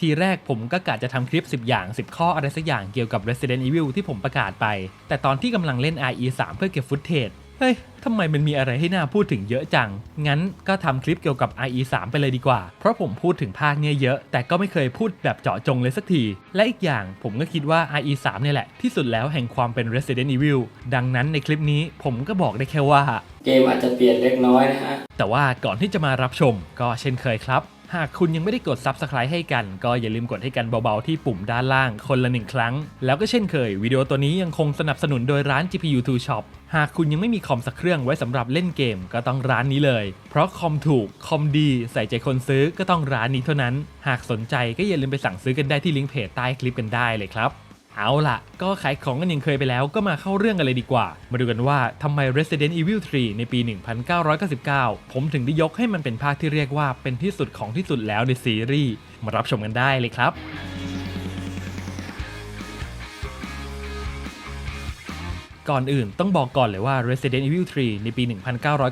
ทีแรกผมก็กะจะทำคลิป 10 อย่าง 10 ข้ออะไรสักอย่างเกี่ยวกับ Resident Evil ที่ผมประกาศไป แต่ตอนที่กำลังเล่น RE 3เพื่อเก็บฟุตเทจเฮ้ย ทำไมมันมีอะไรให้น่าพูดถึงเยอะจัง งั้นก็ทำคลิปเกี่ยวกับ RE 3ไปเลยดีกว่า เพราะผมพูดถึงภาคเนี้ยเยอะ แต่ก็ไม่เคยพูดแบบเจาะจงเลยสักที และอีกอย่างผมก็คิดว่า RE 3เนี่ยแหละ ที่สุดแล้วแห่งความเป็น Resident Evil ดังนั้นในคลิปนี้ผมก็บอกได้แค่ว่า เกมอาจจะเปลี่ยนเล็กน้อยนะฮะ แต่ว่าก่อนที่จะมารับชมก็เช่นเคยครับ หากคุณยังไม่ได้กด Subscribe ให้กัน ก็อย่าลืมกดให้กันเบาๆที่ปุ่มด้านล่างคนละหนึ่งครั้ง แล้วก็เช่นเคย วิดีโอตัวนี้ยังคงสนับสนุนโดยร้าน GPU 2 Shop หากคุณยังไม่มีคอมสักเครื่องไว้สำหรับเล่นเกมก็ต้องร้านนี้เลย เพราะคอมถูก คอมดี ใส่ใจคนซื้อก็ต้องร้านนี้เท่านั้น หากสนใจก็อย่าลืมไปสั่งซื้อกันได้ที่ลิงก์เพจใต้คลิปกันได้เลยครับ เอาล่ะก็ขายของกันย่างเคยไปแล้วก็มาเข้าเรื่องกันเลยดีกว่า มาดูกันว่าทำไม Resident Evil 3 ในปี 1999 ผมถึงได้ยกให้มันเป็นภาคที่เรียกว่าเป็นที่สุดของที่สุดแล้วในซีรีส์มารับชมกันได้เลยครับก่อนอื่นต้องบอกก่อนเลยว่า Resident Evil 3 ในปี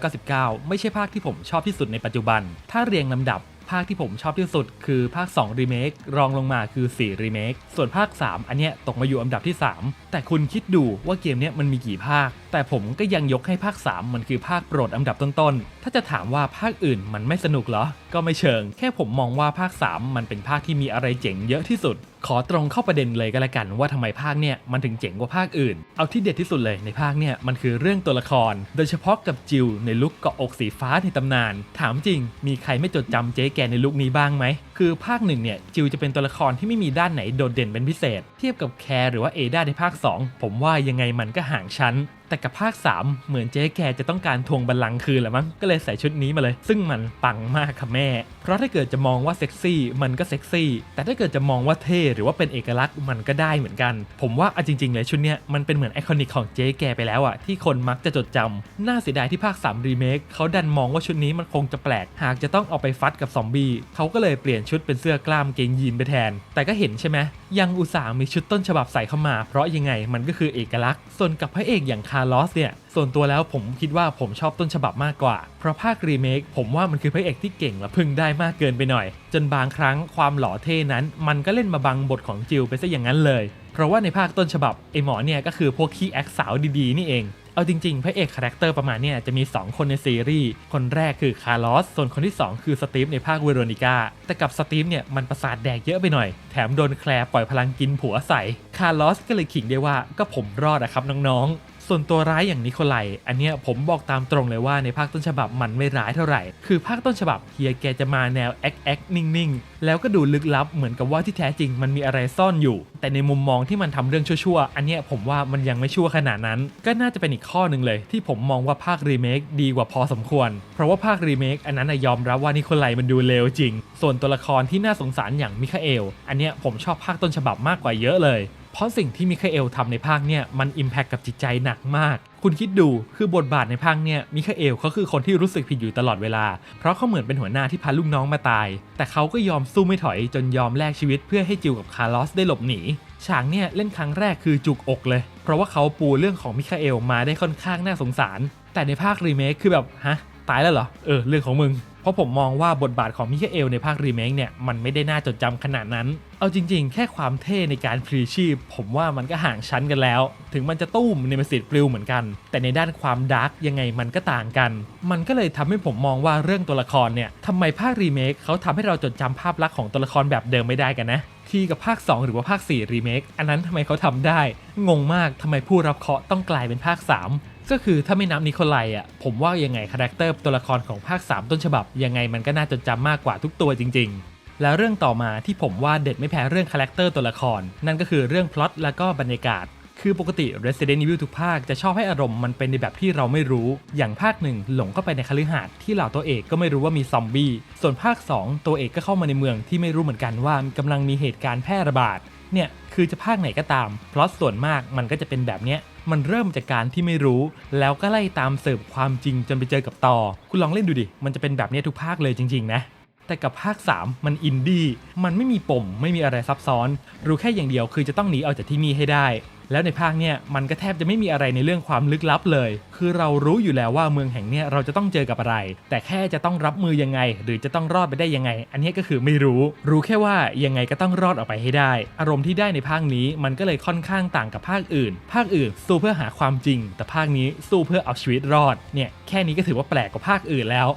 1999 ไม่ใช่ภาคที่ผมชอบที่สุดในปัจจุบัน ถ้าเรียงลำดับ ภาคที่ผมชอบที่สุดคือภาค 2 Remake รองลงมาคือ 4 Remake ส่วนภาค 3 อันเนี้ยตกมาอยู่อันดับที่ 3 แต่คุณคิดดูว่าเกมเนี้ยมันมีกี่ภาคแต่ผมก็ยังยกให้ภาค 3 มันคือภาคโปรดอันดับต้นๆ ถ้าจะถามว่าภาคอื่นมันไม่สนุกเหรอ ก็ไม่เชิง แค่ผมมองว่าภาค 3 มันเป็นภาคที่มีอะไรเจ๋งเยอะที่สุด ขอตรงเข้าประเด็นเลยก็แล้วกันว่าทำไมภาคเนี่ยมันถึงเจ๋งกว่าภาคอื่น เอาที่เด็ดที่สุดเลยในภาคเนี่ยมันคือเรื่องตัวละคร โดยเฉพาะกับจิวในลุคเกาะอกสีฟ้าในตำนาน ถามจริง มีใครไม่จดจำเจ๊แกในลุคนี้บ้างไหม คือภาคหนึ่งเนี่ยจิวจะเป็นตัวละครที่ไม่มีด้านไหนโดดเด่นเป็นพิเศษเทียบกับแคร์หรือว่าเอดาในภาค 2 ผมว่ายังไงมันก็ห่างชั้น แต่กับภาค 3 เหมือนเจ๊แกจะต้องการทวงบัลลังก์คืนแหละมั้ง ก็เลยใส่ชุดนี้มาเลย ซึ่งมันปังมากค่ะแม่ เพราะถ้าเกิดจะมองว่าเซ็กซี่มันก็เซ็กซี่ แต่ถ้าเกิดจะมองว่าเท่หรือว่าเป็นเอกลักษณ์มันก็ได้เหมือนกัน ผมว่าเอาจริงๆเลยชุดเนี้ยมันเป็นเหมือนไอคอนิกของเจ๊แกไปแล้วอะที่คนมักจะจดจำน่าเสียดายที่ภาค3รีเมคเขาดันมองว่าชุดนี้มันคงจะแปลก หากจะต้องเอาไปฟัดกับซอมบี้เขาก็เลยเปลี่ยนชุดเป็นเสื้อกล้ามเกงยีนไปแทน แต่ก็เห็นใช่ไหมยังอุตส่าห์มีชุดต้นฉบับใส่เข้ามา เพราะยังไงมันก็คือเอกลักษณ์ ส่วนกับพระเอกอย่างคาร์ลอสเนี่ยส่วนตัวแล้วผมคิดว่าผมชอบต้นฉบับมากกว่า เพราะภาครีเมคผมว่ามันคือพระเอกที่เก่งและพึ่งได้มากเกินไปหน่อย จนบางครั้งความหล่อเท่นั้น มันก็เล่นมาบังบทของจิลไปซะอย่างนั้นเลย เพราะว่าในภาคต้นฉบับไอหมอเนี่ยก็คือพวกขี้แอคสาวดีๆ นี่เอง เอาจริงๆ พระเอกคาแรคเตอร์ประมาณเนี่ยจะมี 2 คนในซีรีส์ คนแรกคือคาร์ลอส ส่วนคนที่ 2 คือสตีฟในภาคเวโรนิก้า แต่กับสตีฟเนี่ยมันประสาทแดกเยอะไปหน่อย แถมโดนแคลร์ปล่อยพลังกินผัวใส่ คาร์ลอสก็เลยขิงได้ว่าก็ผมรอดอะครับน้องๆ ส่วนตัวร้ายอย่างนิโคไลอันเนี้ยผมบอกตามตรงเลยว่าในภาคต้นฉบับมันไม่ร้ายเท่าไหร่ คือภาคต้นฉบับเฮียแกจะมาแนวแอคแอคนิ่งๆ แล้วก็ดูลึกลับเหมือนกับว่าที่แท้จริงมันมีอะไรซ่อนอยู่ แต่ในมุมมองที่มันทำเรื่องชั่วๆ อันเนี้ยผมว่ามันยังไม่ชั่วขนาดนั้น ก็น่าจะเป็นอีกข้อหนึ่งเลย ที่ผมมองว่าภาครีเมคดีกว่าพอสมควร เพราะว่าภาครีเมคอันนั้นยอมรับว่านิโคไลมันดูเลวจริง ส่วนตัวละครที่น่าสงสารอย่างมิคาเอล อันเนี้ยผมชอบภาคต้นฉบับมากกว่าเยอะเลย ราะสิ่งที่มิคาเอลทำในภาคเนี่ยมันอิมแพคกับจิตใจหนักมาก คุณคิดดูคือบทบาทในภาคเนี่ยมิคาเอลเขาคือคนที่รู้สึกผิดอยู่ตลอดเวลา เพราะเขาเหมือนเป็นหัวหน้าที่พาลูกน้องมาตาย แต่เขาก็ยอมสู้ไม่ถอยจนยอมแลกชีวิตเพื่อให้จิวกับคาร์ลอสได้หลบหนีฉากเนี่ยเล่นครั้งแรกคือจุกอกเลย เพราะว่าเขาปูเรื่องของมิคาเอลมาได้ค่อนข้างน่าสงสาร แต่ในภาครีเมคคือแบบฮะตายแล้วเหรอเออเรื่องของมึง ราะผมมองว่าบทบาทของมิคาเอลในภาครีเมคเนี่ยมันไม่ได้น่าจดจำขนาดนั้น เอาจริงๆ แค่ความเท่ในการพลีชีพ ผมว่ามันก็ห่างชั้นกันแล้ว ถึงมันจะตุ้มในมสิตปลิวเหมือนกัน แต่ในด้านความดาร์กยังไงมันก็ต่างกัน มันก็เลยทำให้ผมมองว่าเรื่องตัวละครเนี่ยทำไมภาครีเมคเขาทำให้เราจดจำภาพลักษณ์ของตัวละครแบบเดิมไม่ได้กันนะทีกับภาค 2 หรือว่าภาค4รีเมคอันนั้นทำไมเขาทำได้ งงมากทำไมผู้รับเคาะต้องกลายเป็นภาค 3 ก็คือถ้าไม่นับนิโคไลอะผมว่ายังไงคาแรคเตอร์ตัวละครของภาค 3 ต้นฉบับ ยังไงมันก็น่าจดจำมากกว่าทุกตัวจริง ๆ แล้วเรื่องต่อมาที่ผมว่าเด็ดไม่แพ้เรื่องคาแรคเตอร์ตัวละคร นั่นก็คือเรื่องพล็อตแล้วก็บรรยากาศคือปกติ Resident Evil ทุกภาคจะชอบให้อารมณ์มันเป็นในแบบที่เราไม่รู้ อย่างภาคหนึ่งหลงเข้าไปในคฤหาสน์ที่เหล่าตัวเอกก็ไม่รู้ว่ามีซอมบี้ ส่วนภาค 2 ตัวเอกก็เข้ามาในเมืองที่ไม่รู้เหมือนกันว่ากำลังมีเหตุการณ์แพร่ระบาด เนี่ยคือจะภาคไหนก็ตามเพราะส่วนมากมันก็จะเป็นแบบเนี้ยมันเริ่มจากการที่ไม่รู้ แล้วก็ไล่ตามสืบความจริงจนไปเจอกับต่อ คุณลองเล่นดูดิ มันจะเป็นแบบเนี้ยทุกภาคเลยจริง ๆ นะ แต่กับภาค 3 มันอินดี้ มันไม่มีปม ไม่มีอะไรซับซ้อน รู้แค่อย่างเดียวคือจะต้องหนีออกจากที่นี่ให้ได้ แล้วในภาคเนี่ยมันก็แทบจะไม่มีอะไรในเรื่องความลึกลับเลย คือเรารู้อยู่แล้วว่าเมืองแห่งเนี้ยเราจะต้องเจอกับอะไร แต่แค่จะต้องรับมือยังไง หรือจะต้องรอดไปได้ยังไง อันนี้ก็คือไม่รู้ รู้แค่ว่ายังไงก็ต้องรอดออกไปให้ได้ อารมณ์ที่ได้ในภาคนี้มันก็เลยค่อนข้างต่างกับภาคอื่น ภาคอื่นสู้เพื่อหาความจริง แต่ภาคนี้สู้เพื่อเอาชีวิตรอด เนี่ยแค่นี้ก็ถือว่าแปลกกว่าภาคอื่นแล้ว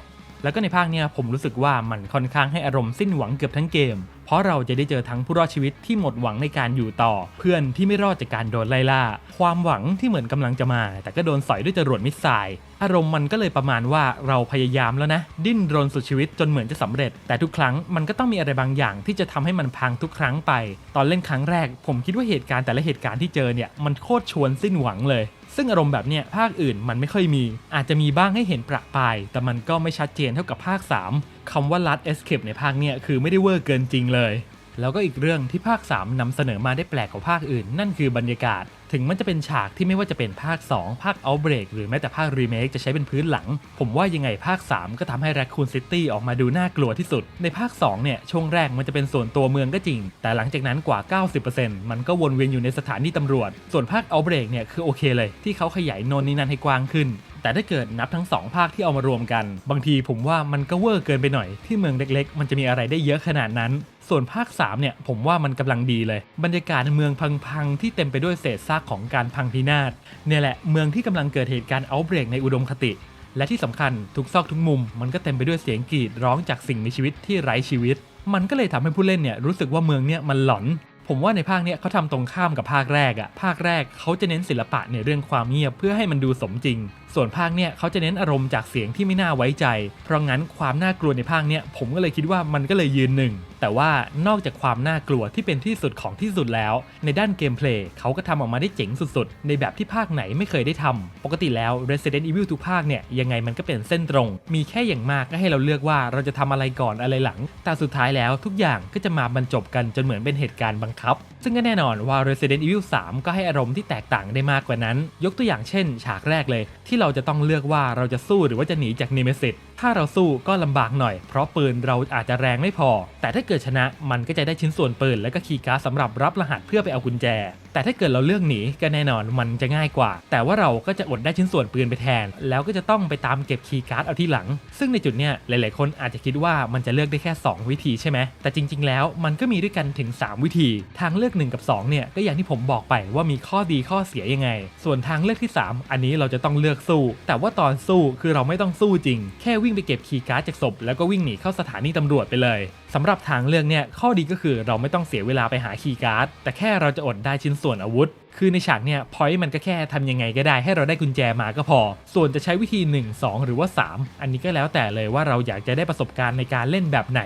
แล้วก็ในภาคเนี้ยผมรู้สึกว่ามันค่อนข้างให้อารมณ์สิ้นหวังเกือบทั้งเกม ราะเราจะได้เจอทั้งผู้รอดชีวิตที่หมดหวังในการอยู่ต่อ เพื่อนที่ไม่รอดจากการโดนไล่ล่า ความหวังที่เหมือนกำลังจะมา แต่ก็โดนสอยด้วยจรวดมิสไซล์อารมณ์มันก็เลยประมาณว่าเราพยายามแล้วนะ ดิ้นรนสุดชีวิตจนเหมือนจะสำเร็จ แต่ทุกครั้งมันก็ต้องมีอะไรบางอย่างที่จะทำให้มันพังทุกครั้งไป ตอนเล่นครั้งแรก ผมคิดว่าเหตุการณ์แต่ละเหตุการณ์ที่เจอเนี่ยมันโคตรชวนสิ้นหวังเลยซึ่งอารมณ์แบบเนี้ยภาคอื่นมันไม่ค่อยมี อาจจะมีบ้างให้เห็นประปาย แต่มันก็ไม่ชัดเจนเท่ากับภาค 3 คำว่าลัดเอสเคปในภาคเนี่ยคือไม่ได้เวอร์เกินจริงเลย แล้วก็อีกเรื่องที่ภาค 3นำเสนอมาได้แปลกกว่าภาคอื่น นั่นคือบรรยากาศ ถึงมันจะเป็นฉากที่ไม่ว่าจะเป็นภาค 2 ภาค Outbreak หรือแม้แต่ภาค Remake จะใช้เป็นพื้นหลัง ผมว่ายังไงภาค 3 ก็ทำให้ Raccoon City ออกมาดูน่ากลัวที่สุด ในภาค 2 เนี่ย ช่วงแรกมันจะเป็นส่วนตัวเมืองก็จริง แต่หลังจากนั้นกว่า 90%มันก็วนเวียนอยู่ในสถานีตำรวจ ส่วนภาค Outbreak เนี่ยคือโอเคเลย ที่เขาขยายโนนนี่นั่นให้กว้างขึ้นแต่ถ้าเกิดนับทั้งสองภาคที่เอามารวมกัน บางทีผมว่ามันก็เวอร์เกินไปหน่อย ที่เมืองเล็กๆ มันจะมีอะไรได้เยอะขนาดนั้น ส่วนภาค 3 เนี่ย ผมว่ามันกำลังดีเลย บรรยากาศเมืองพังๆ ที่เต็มไปด้วยเศษซากของการพังพินาศเนี่ยแหละเมืองที่กำลังเกิดเหตุการณ์เอาเบรกในอุดมคติ และที่สำคัญทุกซอกทุกมุม มันก็เต็มไปด้วยเสียงกรีดร้องจากสิ่งมีชีวิตที่ไร้ชีวิต มันก็เลยทำให้ผู้เล่นเนี่ยรู้สึกว่าเมืองเนี่ยมันหลอนผมว่าในภาคเนี้ยเขาทำตรงข้ามกับภาคแรกอะภาคแรกเขาจะเน้นศิลปะในเรื่องความเงียบเพื่อให้มันดูสมจริง ส่วนภาคเนี้ยเขาจะเน้นอารมณ์จากเสียงที่ไม่น่าไว้ใจ เพราะงั้นความน่ากลัวในภาคเนี้ยผมก็เลยคิดว่ามันก็เลยยืนหนึ่ง แต่ว่านอกจากความน่ากลัวที่เป็นที่สุดของที่สุดแล้ว ในด้านเกมเพลย์เขาก็ทำออกมาได้เจ๋งสุดๆ ในแบบที่ภาคไหนไม่เคยได้ทำปกติแล้ว Resident Evil ทุกภาคเนี่ยยังไงมันก็เป็นเส้นตรง มีแค่อย่างมากก็ให้เราเลือกว่าเราจะทำอะไรก่อนอะไรหลัง แต่สุดท้ายแล้วทุกอย่างก็จะมาบรรจบกันจนเหมือนเป็นเหตุการณ์บังคับ ซึ่งก็แน่นอนว่า Resident Evil 3 ก็ให้อารมณ์ที่แตกต่างได้มากกว่านั้น ยกตัวอย่างเช่น ฉากแรกเลยที่เราจะต้องเลือกว่าเราจะสู้หรือว่าจะหนีจากนิเมซิสถ้าเราสู้ก็ลำบากหน่อย เพราะปืนเราอาจจะแรงไม่พอ แต่ถ้าเกิดชนะมันก็จะได้ชิ้นส่วนปืนและก็คีย์การ์ดสำหรับรับรหัสเพื่อไปเอากุญแจ แต่ถ้าเกิดเราเลือกหนีก็แน่นอนมันจะง่ายกว่า แต่ว่าเราก็จะอดได้ชิ้นส่วนปืนไปแทน แล้วก็จะต้องไปตามเก็บคีย์การ์ดเอาที่หลัง ซึ่งในจุดเนี้ยหลายๆ คนอาจจะคิดว่ามันจะเลือกได้แค่ 2 วิธีใช่ไหมแต่จริง ๆ แล้วมันก็มีด้วยกันถึง 3 วิธี ทางเลือก 1 กับ 2 เนี่ยก็อย่างที่ผมบอกไปว่ามีข้อดีข้อเสียยังไง ส่วนทางเลือกที่ 3 อันนี้เราจะต้องเลือกสู้ แต่ว่าตอนสู้คือเราไม่ต้องสู้จริง แค่วิ่งไปเก็บคีย์การ์ดจากศพแล้วก็วิ่งหนีเข้าสถานีตำรวจไปเลยสำหรับทางเลือกเนี่ยข้อดีก็คือเราไม่ต้องเสียเวลาไปหาคีย์การ์ดแต่แค่เราจะอดได้ชิ้นส่วนอาวุธ คือในฉากเนี่ยพอยต์มันก็แค่ทำยังไงก็ได้ให้เราได้กุญแจมาก็พอ ส่วนจะใช้วิธี 1 2 หรือว่า 3 อันนี้ก็แล้วแต่เลยว่าเราอยากจะได้ประสบการณ์ในการเล่นแบบไหน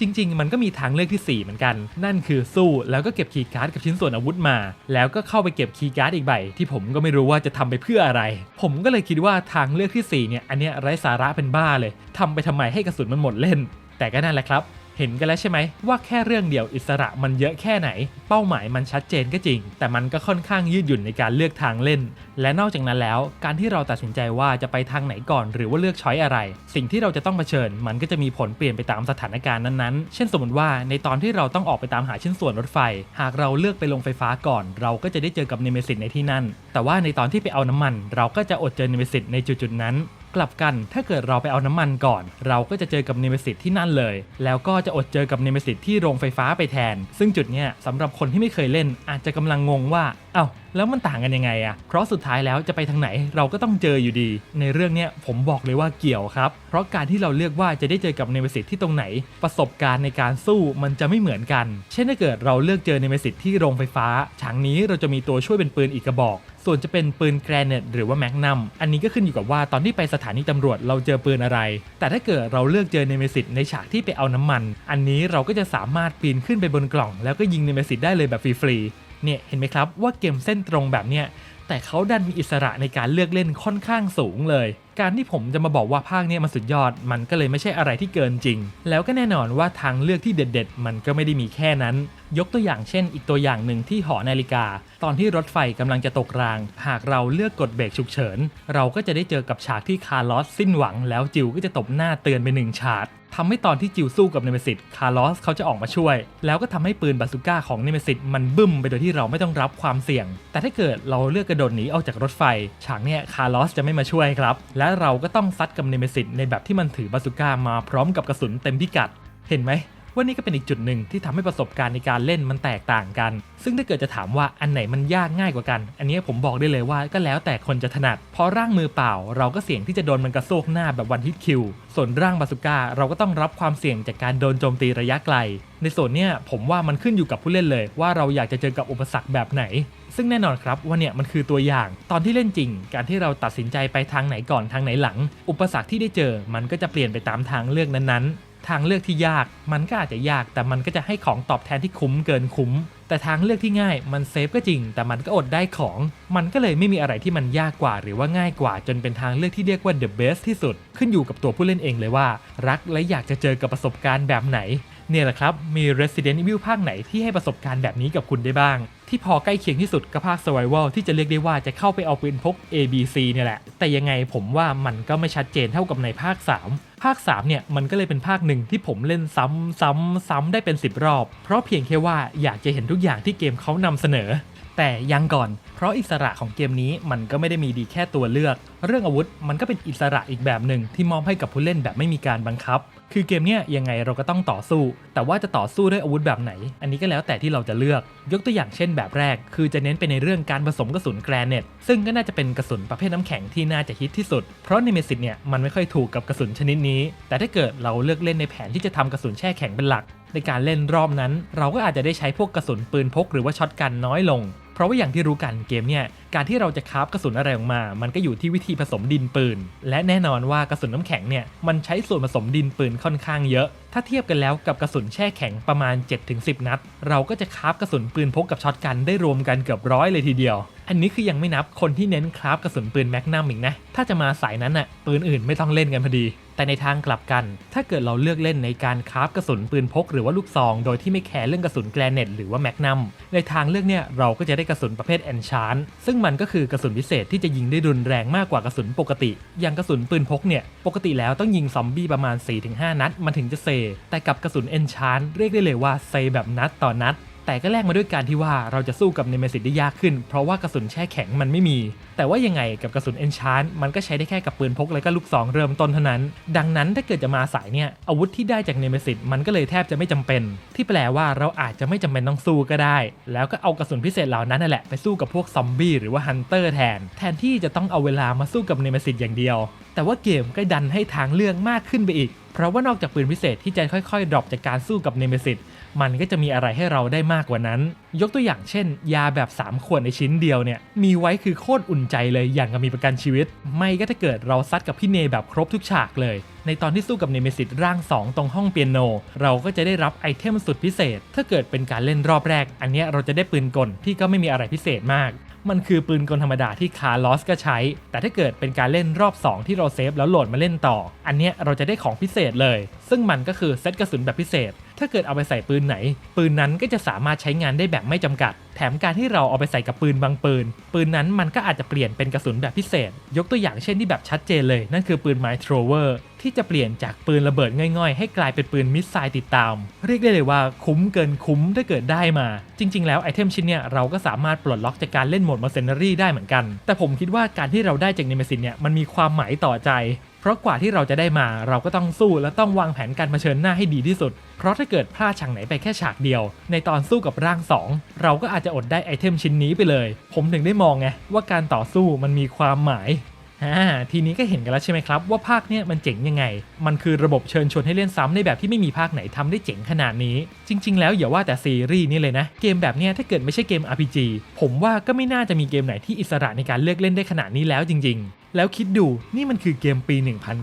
จริง ๆ มันก็มีทางเลือกที่ 4 เหมือนกัน นั่นคือสู้แล้วก็เก็บคีย์การ์ดกับชิ้นส่วนอาวุธมา แล้วก็เข้าไปเก็บคีย์การ์ดอีกใบ ที่ผมก็ไม่รู้ว่าจะทำไปเพื่ออะไร ผมก็เลยคิดว่าทางเลือกที่4เนี่ยอันเนี้ยไร้สาระเป็นบ้าเลยทำไปทำไมให้กระสุนมันหมดเล่น แต่ก็นั่นแหละครับ เห็นกันแล้วใช่ไหมว่าแค่เรื่องเดียวอิสระมันเยอะแค่ไหน เป้าหมายมันชัดเจนก็จริง แต่มันก็ค่อนข้างยืดหยุ่นในการเลือกทางเล่น และนอกจากนั้นแล้วการที่เราตัดสินใจว่าจะไปทางไหนก่อน หรือว่าเลือกช้อยอะไร สิ่งที่เราจะต้องเผชิญ มันก็จะมีผลเปลี่ยนไปตามสถานการณ์นั้นๆ เช่นสมมติว่าในตอนที่เราต้องออกไปตามหาชิ้นส่วนรถไฟ หากเราเลือกไปลงไฟฟ้าก่อน เราก็จะได้เจอกับเนเมซิสในที่นั่น แต่ว่าในตอนที่ไปเอาน้ำมัน เราก็จะอดเจอเนเมซิสในจุดๆนั้นกลับกันถ้าเกิดเราไปเอาน้ำมันก่อน เราก็จะเจอกับเนเมซิสที่นั่นเลย แล้วก็จะอดเจอกับเนเมซิสที่โรงไฟฟ้าไปแทน ซึ่งจุดเนี้ยสำหรับคนที่ไม่เคยเล่น อาจจะกำลังงงว่าเอ้าแล้วมันต่างกันยังไงอะเพราะสุดท้ายแล้วจะไปทางไหนเราก็ต้องเจออยู่ดี ในเรื่องเนี้ยผมบอกเลยว่าเกี่ยวครับ เพราะการที่เราเลือกว่าจะได้เจอกับเนเมซิสที่ตรงไหน ประสบการณ์ในการสู้มันจะไม่เหมือนกัน เช่นถ้าเกิดเราเลือกเจอเนเมซิสที่โรงไฟฟ้าฉากนี้เราจะมีตัวช่วยเป็นปืนอีกกระบอก ส่วนจะเป็นปืนแกรเนตหรือว่าแมกนัมอันนี้ก็ขึ้นอยู่กับว่าตอนที่ไปสถานีตำรวจเราเจอปืนอะไร แต่ถ้าเกิดเราเลือกเจอเนเมซิสในฉากที่ไปเอาน้ำมัน อันนี้เราก็จะสามารถปีนขึ้นไปบนกล่อง แล้วก็ยิงเนเมซิสได้เลยแบบฟรีๆเนี่ยเห็นไหมครับว่าเกมเส้นตรงแบบเนี้ยแต่เขาดันมีอิสระในการเลือกเล่นค่อนข้างสูงเลย การที่ผมจะมาบอกว่าภาคนี้มันสุดยอด มันก็เลยไม่ใช่อะไรที่เกินจริง แล้วก็แน่นอนว่าทางเลือกที่เด็ด ๆ มันก็ไม่ได้มีแค่นั้น ยกตัวอย่างเช่น อีกตัวอย่างหนึ่งที่หอนาฬิกา ตอนที่รถไฟกำลังจะตกราง หากเราเลือกกดเบรกฉุกเฉิน เราก็จะได้เจอกับฉากที่คาร์ลอสสิ้นหวัง แล้วจิวก็จะตบหน้าเตือนไปหนึ่งฉาดทำให้ตอนที่จิวสู้กับเนเมซิสคาร์ลอสเขาจะออกมาช่วย แล้วก็ทำให้ปืนบาซูก้าของเนเมซิสมันบึ้มไปโดยที่เราไม่ต้องรับความเสี่ยง แต่ถ้าเกิดเราเลือกกระโดดหนีออกจากรถไฟ ฉากเนี้ยคาร์ลอสจะไม่มาช่วยครับ และเราก็ต้องซัดกับเนเมซิสในแบบที่มันถือบาสุก้ามาพร้อมกับกระสุนเต็มพิกัด เห็นไหม ว่านี่ก็เป็นอีกจุดหนึ่งที่ทำให้ประสบการณ์ในการเล่นมันแตกต่างกัน ซึ่งถ้าเกิดจะถามว่าอันไหนมันยากง่ายกว่ากัน อันนี้ผมบอกได้เลยว่าก็แล้วแต่คนจะถนัด เพราะร่างมือเปล่า เราก็เสี่ยงที่จะโดนมันกระโซกหน้าแบบวันฮิตคิว ส่วนร่างบาสุก้าเราก็ต้องรับความเสี่ยงจากการโดนโจมตีระยะไกล ในส่วนเนี้ยผมว่ามันขึ้นอยู่กับผู้เล่นเลย ว่าเราอยากจะเจอกับอุปสรรคแบบไหน ซึ่งแน่นอนครับว่าเนี่ยมันคือตัวอย่าง ตอนที่เล่นจริง การที่เราตัดสินใจไปทางไหนก่อนทางไหนหลัง อุปสรรคที่ได้เจอมันก็จะเปลี่ยนไปตามทางเลือกนั้นๆ ทางเลือกที่ยากมันก็อาจจะยาก แต่มันก็จะให้ของตอบแทนที่คุ้มเกินคุ้ม แต่ทางเลือกที่ง่ายมันเซฟก็จริง แต่มันก็อดได้ของ มันก็เลยไม่มีอะไรที่มันยากกว่า หรือว่าง่ายกว่าจนเป็นทางเลือกที่เรียกว่า the best ที่สุด ขึ้นอยู่กับตัวผู้เล่นเองเลยว่า รักและอยากจะเจอกับประสบการณ์แบบไหนเนี่ยแหละครับ มี Resident Evil ภาคไหนที่ให้ประสบการณ์แบบนี้กับคุณได้บ้าง ที่พอใกล้เคียงที่สุดก็ภาค Survival ที่จะเรียกได้ว่าจะเข้าไปเอาปืนพก ABC เนี่ยแหละ แต่ยังไงผมว่ามันก็ไม่ชัดเจนเท่ากับในภาค 3 ภาค3เนี่ยมันก็เลยเป็นภาคหนึ่งที่ผมเล่นซ้ำซ้ำซ้ำได้เป็น 10 รอบ เพราะเพียงแค่ว่าอยากจะเห็นทุกอย่างที่เกมเขานำเสนอ แต่ยังก่อน เพราะอิสระของเกมนี้มันก็ไม่ได้มีดีแค่ตัวเลือก เรื่องอาวุธมันก็เป็นอิสระอีกแบบหนึ่งที่มอบให้กับผู้เล่นแบบไม่มีการบังคับ คือเกมเนี้ยยังไงเราก็ต้องต่อสู้ แต่ว่าจะต่อสู้ด้วยอาวุธแบบไหน อันนี้ก็แล้วแต่ที่เราจะเลือก ยกตัวอย่างเช่นแบบแรก คือจะเน้นไปในเรื่องการผสมกระสุนแกรเนตซึ่งก็น่าจะเป็นกระสุนประเภทน้ำแข็งที่น่าจะฮิตที่สุด เพราะในเมสิตเนี่ยมันไม่ค่อยถูกกับกระสุนชนิดนี้ แต่ถ้าเกิดเราเลือกเล่นในแผนที่จะทำกระสุนแช่แข็งเป็นหลัก ในการเล่นรอบนั้น เราก็อาจจะได้ใช้พวกกระสุนปืนพก หรือว่าช็อตกันน้อยลง เพราะว่าอย่างที่รู้กันเกมเนี่ยการที่เราจะคราฟกระสุนอะไรออกมา มันก็อยู่ที่วิธีผสมดินปืน และแน่นอนว่ากระสุนน้ำแข็งเนี่ยมันใช้ส่วนผสมดินปืนค่อนข้างเยอะถ้าเทียบกันแล้วกับกระสุนแช่แข็งประมาณ 7-10 นัด เราก็จะคราฟกระสุนปืนพกกับช็อตกันได้รวมกันเกือบร้อยเลยทีเดียว อันนี้คือยังไม่นับคนที่เน้นคราฟกระสุนปืนแมกนัมอีกนะ ถ้าจะมาสายนั้นน่ะปืนอื่นไม่ต้องเล่นกันพอดี แต่ในทางกลับกัน ถ้าเกิดเราเลือกเล่นในการคราฟกระสุนปืนพกหรือว่าลูกซอง โดยที่ไม่แคร์เรื่องกระสุนแกรเนตหรือว่าแมกนัม ในทางเลือกเนี่ยเราก็จะได้กระสุนประเภทแอนชานซึ่งมันก็คือกระสุนพิเศษที่จะยิงได้รุนแรงมากกว่ากระสุนปกติ อย่างกระสุนปืนพกเนี่ย ปกติแล้วต้องยิงซอมบี้ประมาณ 4-5 นัดมันถึงจะเซแต่กับกระสุนเอนชานเรียกได้เลยว่าเซแบบนัดต่อนัด แต่ก็แลกมาด้วยการที่ว่าเราจะสู้กับเนเมซิสได้ยากขึ้น เพราะว่ากระสุนแช่แข็งมันไม่มี แต่ว่ายังไงกับกระสุนเอนชานมันก็ใช้ได้แค่กับปืนพกและก็ลูกซองเริ่มต้นเท่านั้น ดังนั้นถ้าเกิดจะมาสายเนี่ยอาวุธที่ได้จากเนเมซิสมันก็เลยแทบจะไม่จำเป็น ที่แปลว่าเราอาจจะไม่จำเป็นต้องสู้ก็ได้ แล้วก็เอากระสุนพิเศษเหล่านั้นนั่นแหละไปสู้กับพวกซอมบี้หรือว่าฮันเตอร์แทน แทนที่จะต้องเอาเวลามาสู้กับเนเมซิสอย่างเดียว แต่ว่าเกมก็ดันให้ทางเลือกมากขึ้นไปอีก เพราะว่านอกจากปืนพิเศษที่จะค่อยๆดรอปจากการสู้กับเนเมซิสมันก็จะมีอะไรให้เราได้มากกว่านั้น ยกตัวอย่างเช่น ยาแบบ 3 ขวดในชิ้นเดียวเนี่ย มีไว้คือโคตรอุ่นใจเลยอย่างกับมีประกันชีวิต ไม่ก็ถ้าเกิดเราซัดกับพี่เนแบบครบทุกฉากเลย ในตอนที่สู้กับเนเมซิสร่าง 2 ตรงห้องเปียโน เราก็จะได้รับไอเทมสุดพิเศษ ถ้าเกิดเป็นการเล่นรอบแรก อันนี้เราจะได้ปืนกลที่ก็ไม่มีอะไรพิเศษมาก มันคือปืนกลธรรมดาที่คาร์ลอสก็ใช้ แต่ถ้าเกิดเป็นการเล่นรอบ 2 ที่เราเซฟแล้วโหลดมาเล่นต่อ อันเนี้ยเราจะได้ของพิเศษเลย ซึ่งมันก็คือเซตกระสุนแบบพิเศษ ถ้าเกิดเอาไปใส่ปืนไหน ปืนนั้นก็จะสามารถใช้งานได้แบบไม่จำกัด แถมการที่เราเอาไปใส่กับปืนบางปืน ปืนนั้นมันก็อาจจะเปลี่ยนเป็นกระสุนแบบพิเศษ ยกตัวอย่างเช่นที่แบบชัดเจนเลย นั่นคือปืนไมโทรเวอร์ที่จะเปลี่ยนจากปืนระเบิดง่อยๆ ให้กลายเป็นปืนมิสไซล์ติดตาม เรียกได้เลยว่าคุ้มเกินคุ้มถ้าเกิดได้มา จริง ๆ แล้วไอเทมชิ้นเนี่ยเราก็สามารถปลดล็อกจากการเล่นโหมดมาเซน a รี่ได้เหมือนกัน แต่ผมคิดว่าการที่เราได้จากเนเมซินเนี่ยมันมีความหมายต่อใจ เพราะกว่าที่เราจะได้มาเราก็ต้องสู้และต้องวางแผนการเผชิญหน้าให้ดีที่สุด เพราะถ้าเกิดพลาดฉากไหนไปแค่ฉากเดียว ในตอนสู้กับร่าง 2 เราก็อาจจะอดได้ไอเทมชิ้นนี้ไปเลย ผมถึงได้มองไงว่าการต่อสู้มันมีความหมายทีนี้ก็เห็นกันแล้วใช่ไหมครับ ว่าภาคเนี้ยมันเจ๋งยังไง มันคือระบบเชิญชวนให้เล่นซ้ำในแบบที่ไม่มีภาคไหนทำได้เจ๋งขนาดนี้ จริง ๆ แล้วอย่าว่าแต่ซีรีส์นี่เลยนะ เกมแบบเนี้ยถ้าเกิดไม่ใช่เกม RPG ผมว่าก็ไม่น่าจะมีเกมไหนที่อิสระในการเลือกเล่นได้ขนาดนี้แล้วจริงๆ แล้วคิดดูนี่มันคือเกมปี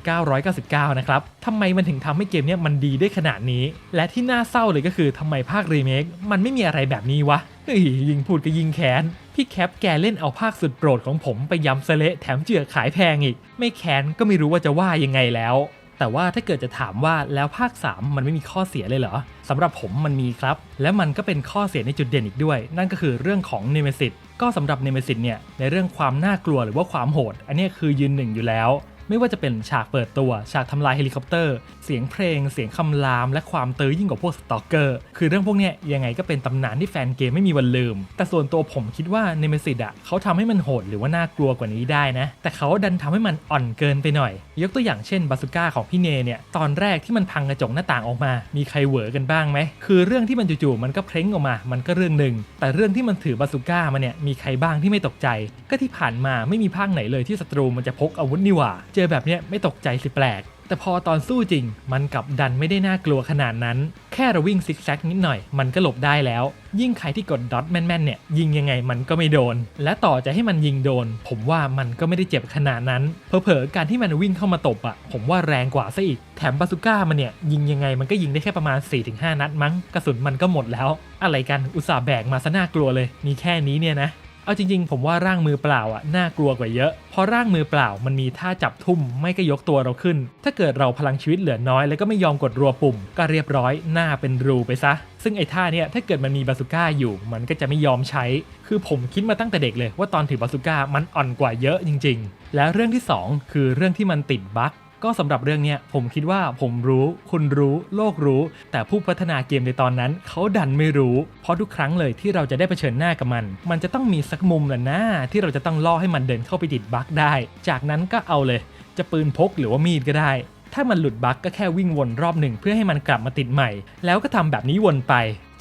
1999 นะครับทำไมมันถึงทำให้เกมนี้มันดีได้ขนาดนี้ และที่น่าเศร้าเลยก็คือทำไมภาครีเมคมันไม่มีอะไรแบบนี้วะเฮ้ยยิงพูดก็ยิงแค้นพี่แคปแกเล่นเอาภาคสุดโปรดของผมไปยำเสเละแถมเจือขายแพงอีก ไม่แค้นก็ไม่รู้ว่าจะว่ายังไงแล้ว แต่ว่าถ้าเกิดจะถามว่าแล้วภาค 3 มันไม่มีข้อเสียเลยเหรอสำหรับผมมันมีครับ และมันก็เป็นข้อเสียในจุดเด่นอีกด้วย นั่นก็คือเรื่องของเนเมซิตก็สำหรับเนเมซิตเนี่ยในเรื่องความน่ากลัวหรือว่าความโหด อันนี้คือยืนหนึ่งอยู่แล้ว ไม่ว่าจะเป็นฉากเปิดตัว ฉากทำลายเฮลิคอปเตอร์ เสียงเพลง เสียงคำราม และความเตยยิ่งกว่าพวกสตอกเกอร์ คือเรื่องพวกเนี้ยยังไงก็เป็นตำนานที่แฟนเกมไม่มีวันลืม แต่ส่วนตัวผมคิดว่าเนเมซิ s อะเขาทำให้มันโหดหรือว่าน่ากลัวกว่านี้ได้นะ แต่เขาดันทำให้มันอ่อนเกินไปหน่อย ยกตัวอย่างเช่นบาสุก้าของพี่เนเนี่ย ตอนแรกที่มันพังกระจกหน้าต่างออกมา มีใครเหวอกันบ้างไหม คือเรื่องที่มันจู่ๆมันก็เพล้งออกมา มันก็เรื่องหนึ่ง แต่เรื่องที่มันถือบาสุก้ามาเนี่ย มีใครบ้างที่ไม่ตกใจ ก็ที่ผ่านมาไม่มีภาคไหนเลยที่ศัตรูมันจะพกอาวุธนี่หว่าเจอแบบเนี้ยไม่ตกใจสิแปลก แต่พอตอนสู้จริง มันกลับดันไม่ได้น่ากลัวขนาดนั้น แค่เราวิ่งซิกแซกนิดหน่อย มันก็หลบได้แล้ว ยิ่งใครที่กดดอทแม่นๆเนี่ยยิงยังไงมันก็ไม่โดน และต่อจะให้มันยิงโดน ผมว่ามันก็ไม่ได้เจ็บขนาดนั้น เผลอๆการที่มันวิ่งเข้ามาตบอะผมว่าแรงกว่าซะอีก แถมบาซูก้ามันเนี่ยยิงยังไงมันก็ยิงได้แค่ประมาณ 4-5 นัดมั้ง กระสุนมันก็หมดแล้ว อะไรกันอุตส่าห์แบกมาซะน่ากลัวเลย มีแค่นี้เนี่ยนะ เอาจริงๆ ผมว่าร่างมือเปล่าอะน่ากลัวกว่าเยอะ เพราะร่างมือเปล่ามันมีท่าจับทุ่มไม่ก็ยกตัวเราขึ้น ถ้าเกิดเราพลังชีวิตเหลือน้อยแล้วก็ไม่ยอมกดรัวปุ่ม ก็เรียบร้อยหน้าเป็นรูไปซะ ซึ่งไอ้ท่าเนี่ยถ้าเกิดมันมีบาซูก้าอยู่ มันก็จะไม่ยอมใช้ คือผมคิดมาตั้งแต่เด็กเลยว่าตอนถือบาซูก้ามันอ่อนกว่าเยอะจริง ๆ และเรื่องที่สองคือเรื่องที่มันติดบั๊ก ก็สำหรับเรื่องเนี้ยผมคิดว่าผมรู้คุณรู้โลกรู้ แต่ผู้พัฒนาเกมในตอนนั้นเขาดันไม่รู้ เพราะทุกครั้งเลยที่เราจะได้เผชิญหน้ากับมัน มันจะต้องมีสักมุมแหละนะที่เราจะต้องล่อให้มันเดินเข้าไปติดบั๊กได้ จากนั้นก็เอาเลย จะปืนพกหรือว่ามีดก็ได้ ถ้ามันหลุดบั๊กก็แค่วิ่งวนรอบหนึ่งเพื่อให้มันกลับมาติดใหม่ แล้วก็ทำแบบนี้วนไป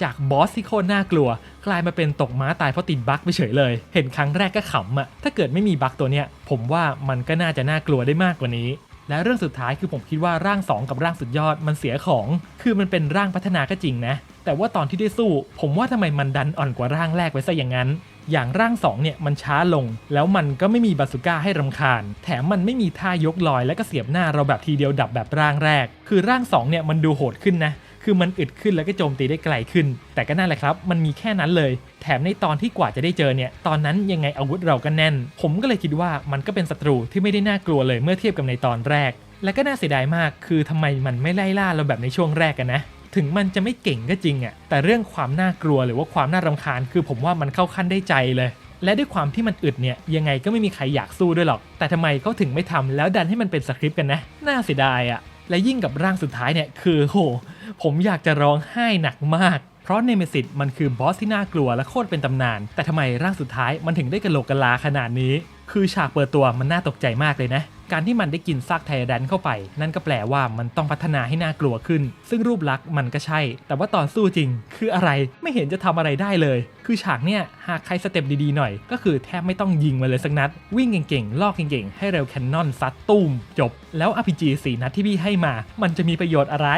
จากบอสที่โคตรน่ากลัว กลายมาเป็นตกม้าตายเพราะติดบั๊กไปเฉยเลย เห็นครั้งแรกก็ขำอะถ้าเกิดไม่มีบั๊กตัวเนี้ยผมว่ามันก็น่าจะน่ากลัวได้มากกว่านี้ และเรื่องสุดท้ายคือผมคิดว่าร่าง 2 กับร่างสุดยอดมันเสียของ คือมันเป็นร่างพัฒนาก็จริงนะ แต่ว่าตอนที่ได้สู้ ผมว่าทำไมมันดันอ่อนกว่าร่างแรกไว้ซะอย่างนั้น อย่างร่าง 2 เนี่ยมันช้าลง แล้วมันก็ไม่มีบาสุก้าให้รำคาญ แถมมันไม่มีท่ายกลอยและก็เสียบหน้าเราแบบทีเดียวดับแบบร่างแรก คือร่าง 2 เนี่ยมันดูโหดขึ้นนะ คือมันอึดขึ้นแล้วก็โจมตีได้ไกลขึ้น แต่ก็นั่นแหละครับ มันมีแค่นั้นเลย แถมในตอนที่กว่าจะได้เจอเนี่ย ตอนนั้นยังไงอาวุธเราก็แน่น ผมก็เลยคิดว่ามันก็เป็นศัตรูที่ไม่ได้น่ากลัวเลยเมื่อเทียบกับในตอนแรก และก็น่าเสียดายมาก คือทำไมมันไม่ไล่ล่าเราแบบในช่วงแรกกันนะถึงมันจะไม่เก่งก็จริงอะ่ะ แต่เรื่องความน่ากลัวหรือว่าความน่ารำคาญ คือผมว่ามันเข้าขั้นได้ใจเลย และด้วยความที่มันอึดเนี่ยยังไงก็ไม่มีใครอยากสู้ด้วยหรอก แต่ทำไมเขาถึงไม่ทำแล้วดันให้มันเป็นสคริปต์กันนะ น่าเสียดายอะ่ะ และยิ่งกับร่างสุดท้ายเนี่ยคือโห ผมอยากจะร้องไห้หนักมาก เพราะเนเมซิสมันคือบอสที่น่ากลัวและโคตรเป็นตำนาน แต่ทำไมร่างสุดท้ายมันถึงได้กระโหลกกะลาขนาดนี้ คือฉากเปิดตัวมันน่าตกใจมากเลยนะ การที่มันได้กินซากไทแรนเข้าไป นั่นก็แปลว่ามันต้องพัฒนาให้น่ากลัวขึ้น ซึ่งรูปลักษณ์มันก็ใช่ แต่ว่าตอนสู้จริง คืออะไรไม่เห็นจะทำอะไรได้เลย คือฉากเนี้ยหากใครสเต็ปดีๆหน่อย ก็คือแทบไม่ต้องยิงมาเลยสักนัด วิ่งเก่งๆลอกเก่งๆให้เร็วแคนนอนซัดตุ้มจบ แล้ว RPG 4นัดที่พี่ให้มา มันจะมีประโยชน์อะไร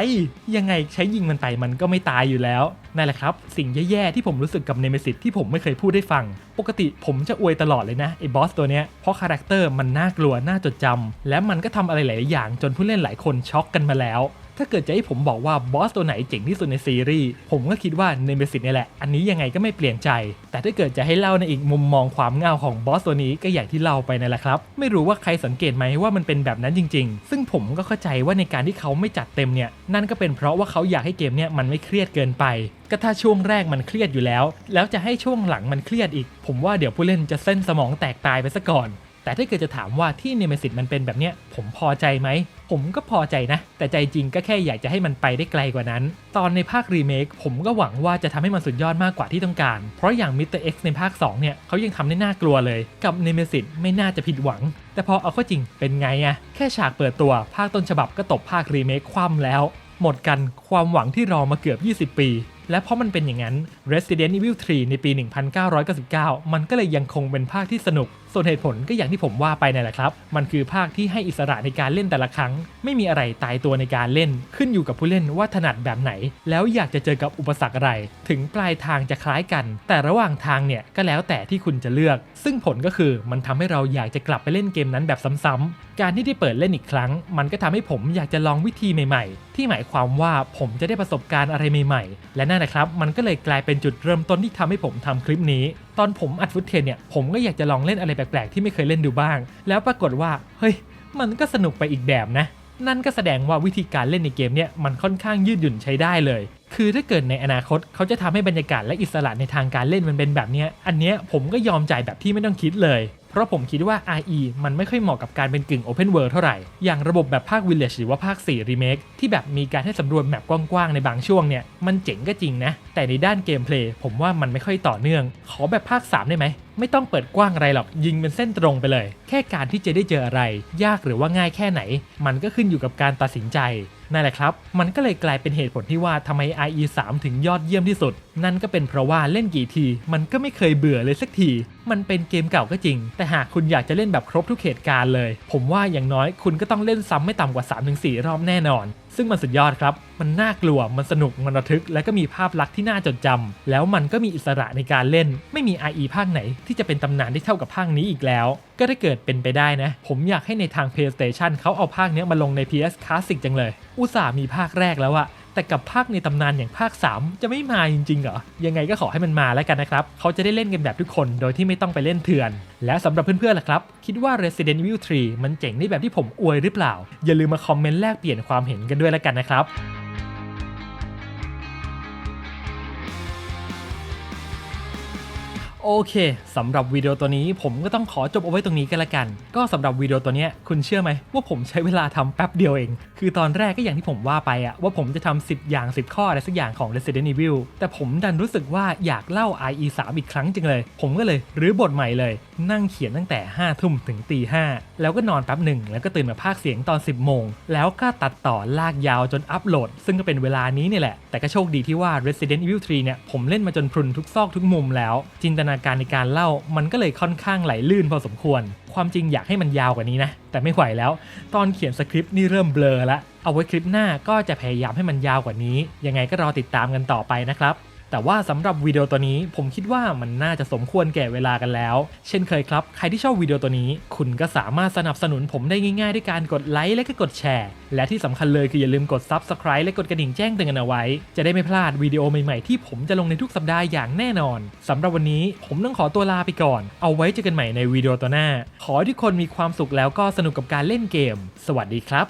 ยังไงใช้ยิงมันไปมันก็ไม่ตายอยู่แล้วนั่นแหละครับ สิ่งแย่ๆที่ผมรู้สึกกับเนเมซิสที่ผมไม่เคยพูดให้ฟัง ปกติผมจะอวยตลอดเลยนะไอ้บอสตัวเนี้ยเพราะคาแรคเตอร์มันน่ากลัวน่าจดจำและมันก็ทำอะไรหลายอย่างจนผู้เล่นหลายคนช็อกกันมาแล้ว ถ้าเกิดจะให้ผมบอกว่าบอสตัวไหนเจ๋งที่สุดในซีรีส์ผมก็คิดว่าเนเมซิสนี่แหละ อันนี้ยังไงก็ไม่เปลี่ยนใจ แต่ถ้าเกิดจะให้เล่าในอีกมุมมองความเงาของบอสตัวนี้ก็อย่างที่เล่าไปนั่นแหละครับ ไม่รู้ว่าใครสังเกตไหมว่ามันเป็นแบบนั้นจริง ๆ ซึ่งผมก็เข้าใจว่าในการที่เขาไม่จัดเต็มเนี่ยนั่นก็เป็นเพราะว่าเขาอยากให้เกมเนี่ยมันไม่เครียดเกินไปก็ถ้าช่วงแรกมันเครียดอยู่แล้ว แล้วจะให้ช่วงหลังมันเครียดอีก ผมว่าเดี๋ยวผู้เล่นจะเส้นสมองแตกตายไปซะก่อน แต่ถ้าเกิดจะถามว่าที่เนเมซิสมันเป็นแบบเนี้ยผมพอใจไหม ผมก็พอใจนะ แต่ใจจริงก็แค่อยากจะให้มันไปได้ไกลกว่านั้น ตอนในภาครีเมคผมก็หวังว่าจะทำให้มันสุดยอดมากกว่าที่ต้องการ เพราะอย่าง Mr. X ในภาค 2 เนี่ยเขายังทำได้น่ากลัวเลย กับเนเมซิสไม่น่าจะผิดหวัง แต่พอเอาเข้าจริงเป็นไงอะแค่ฉากเปิดตัวภาคต้นฉบับก็ตบภาครีเมคคว่ำแล้ว หมดกันความหวังที่รอมาเกือบ 20 ปีและเพราะมันเป็นอย่างนั้น Resident Evil 3 ในปี 1999 มันก็เลยยังคงเป็นภาคที่สนุก ส่วนเหตุผลก็อย่างที่ผมว่าไปนั่นแหละครับ มันคือภาคที่ให้อิสระในการเล่นแต่ละครั้ง ไม่มีอะไรตายตัวในการเล่น ขึ้นอยู่กับผู้เล่นว่าถนัดแบบไหน แล้วอยากจะเจอกับอุปสรรคอะไร ถึงปลายทางจะคล้ายกัน แต่ระหว่างทางเนี่ยก็แล้วแต่ที่คุณจะเลือก ซึ่งผลก็คือมันทำให้เราอยากจะกลับไปเล่นเกมนั้นแบบซ้ำๆการที่ได้เปิดเล่นอีกครั้ง มันก็ทำให้ผมอยากจะลองวิธีใหม่ ๆ ที่หมายความว่าผมจะได้ประสบการณ์อะไรใหม่ ๆ และนั่นนะครับ มันก็เลยกลายเป็นจุดเริ่มต้นที่ทำให้ผมทำคลิปนี้ ตอนผมอัดฟุตเทนเนี่ยผมก็อยากจะลองเล่นอะไรแปลกๆที่ไม่เคยเล่นดูบ้าง แล้วปรากฏว่าเฮ้ยมันก็สนุกไปอีกแบบนะ นั่นก็แสดงว่าวิธีการเล่นในเกมเนี่ยมันค่อนข้างยืดหยุ่นใช้ได้เลย คือถ้าเกิดในอนาคตเขาจะทำให้บรรยากาศและอิสระในทางการเล่นมันเป็นแบบนี้อันเนี้ยผมก็ยอมจ่ายแบบที่ไม่ต้องคิดเลยเพราะผมคิดว่า RE มันไม่ค่อยเหมาะกับการเป็นกึ่ง Open World เท่าไหร่ อย่างระบบแบบภาค Village หรือว่าภาค 4 Remake ที่แบบมีการให้สำรวจแมปกว้างๆ ในบางช่วงเนี่ย มันเจ๋งก็จริงนะ แต่ในด้านเกมเพลย์ผมว่ามันไม่ค่อยต่อเนื่อง ขอแบบภาค 3 ได้ไหม ไม่ต้องเปิดกว้างอะไรหรอก ยิงเป็นเส้นตรงไปเลย แค่การที่จะได้เจออะไร ยากหรือว่าง่ายแค่ไหน มันก็ขึ้นอยู่กับการตัดสินใจ นั่นแหละครับ มันก็เลยกลายเป็นเหตุผลที่ว่าทำไม IE 3ถึงยอดเยี่ยมที่สุด นั่นก็เป็นเพราะว่าเล่นกี่ที มันก็ไม่เคยเบื่อเลยสักที มันเป็นเกมเก่าก็จริง แต่หากคุณอยากจะเล่นแบบครบทุกเหตุการณ์เลย ผมว่าอย่างน้อยคุณก็ต้องเล่นซ้ำไม่ต่ำกว่า 3-4 รอบแน่นอน ซึ่งมันสุดยอดครับ มันน่ากลัว มันสนุก มันระทึก และก็มีภาพลักษณ์ที่น่าจดจำแล้วมันก็มีอิสระในการเล่น ไม่มี IE ภาคไหน ที่จะเป็นตำนานที่เท่ากับภาคนี้อีกแล้ว ก็ถ้าเกิดเป็นไปได้นะ ผมอยากให้ในทาง PlayStation เขาเอาภาคเนี้ยมาลงใน PS Classic จังเลย อุตส่าห์มีภาคแรกแล้วอะ แต่กับภาคในตำนานอย่างภาค 3 จะไม่มาจริงๆเหรอ ยังไงก็ขอให้มันมาแล้วกันนะครับ เขาจะได้เล่นกันแบบทุกคนโดยที่ไม่ต้องไปเล่นเถื่อน และสำหรับเพื่อนๆล่ะครับ คิดว่า Resident Evil 3 มันเจ๋งในแบบที่ผมอวยหรือเปล่า อย่าลืมมาคอมเมนต์แลกเปลี่ยนความเห็นกันด้วยแล้วกันนะครับโอเคสำหรับวิดีโอตัวนี้ผมก็ต้องขอจบเอาไว้ตรงนี้กันละกัน ก็สำหรับวิดีโอตัวนี้คุณเชื่อไหมว่าผมใช้เวลาทำแป๊บเดียวเองคือตอนแรกก็อย่างที่ผมว่าไปอะว่าผมจะทำ10 อย่าง 10 ข้ออะไรสักอย่างของ Resident Evil แต่ผมดันรู้สึกว่าอยากเล่า IE 3 อีกครั้งจังเลย ผมก็เลยรื้อบทใหม่เลย นั่งเขียนตั้งแต่5ทุ่มถึงตีห้าแล้วก็นอนแป๊บหนึ่ง แล้วก็ตื่นมาพากเสียงตอน 10 โมง แล้วก็ตัดต่อลากยาวจนอัปโหลด ซึ่งก็เป็นเวลานี้นี่แหละ แต่ก็โชคดีที่ว่า Resident Evil 3 เนี่ย ผมเล่นมาจนพรุนทุกซอกทุกมุมแล้ว จินตนาการในการเล่ามันก็เลยค่อนข้างไหลลื่นพอสมควร ความจริงอยากให้มันยาวกว่านี้นะ แต่ไม่ไหวแล้ว ตอนเขียนสคริปต์นี่เริ่มเบลอแล้วเอาไว้คลิปหน้าก็จะพยายามให้มันยาวกว่านี้ ยังไงก็รอติดตามกันต่อไปนะครับ แต่ว่าสำหรับวิดีโอตัวนี้ผมคิดว่ามันน่าจะสมควรแก่เวลากันแล้ว เช่นเคยครับ ใครที่ชอบวิดีโอตัวนี้ คุณก็สามารถสนับสนุนผมได้ง่ายๆ ด้วยการกดไลค์และก็กดแชร์ และที่สำคัญเลยคืออย่าลืมกด Subscribe และกดกระดิ่งแจ้งเตือนกันเอาไว้ จะได้ไม่พลาดวิดีโอใหม่ๆที่ผมจะลงในทุกสัปดาห์อย่างแน่นอนสำหรับวันนี้ผมต้องขอตัวลาไปก่อน เอาไว้เจอกันใหม่ในวิดีโอตัวหน้า ขอให้ทุกคนมีความสุขแล้วก็สนุกกับการเล่นเกม สวัสดีครับ